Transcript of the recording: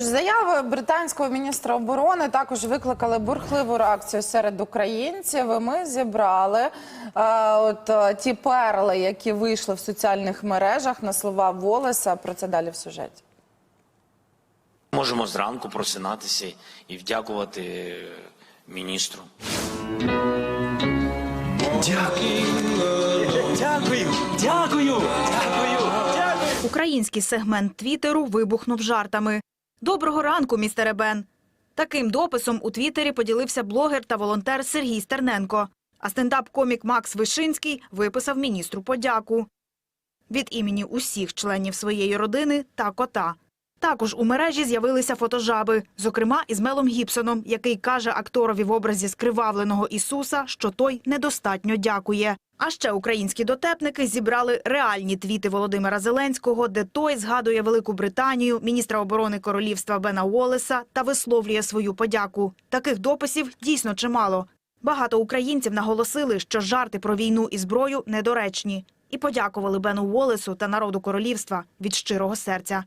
Заяви британського міністра оборони також викликали бурхливу реакцію серед українців. І Ми зібрали е, от е, ті перли, які вийшли в соціальних мережах на слова Волеса. Про це далі в сюжеті. Можемо зранку просинатися і вдякувати міністру. Дякую. Дякую. Дякую. Дякую. Дякую. Український сегмент Твіттеру вибухнув жартами. Доброго ранку, містере Бен. Таким дописом у Твіттері поділився блогер та волонтер Сергій Стерненко. А стендап-комік Макс Вишинський виписав міністру подяку від імені усіх членів своєї родини та кота. Також у мережі з'явилися фотожаби, зокрема із Мелом Гібсоном, який каже акторові в образі скривавленого Ісуса, що той недостатньо дякує. А ще українські дотепники зібрали реальні твіти Володимира Зеленського, де той згадує Велику Британію, міністра оборони королівства Бена Уоллеса та висловлює свою подяку. Таких дописів дійсно чимало. Багато українців наголосили, що жарти про війну і зброю недоречні, і подякували Бену Уоллесу та народу королівства від щирого серця.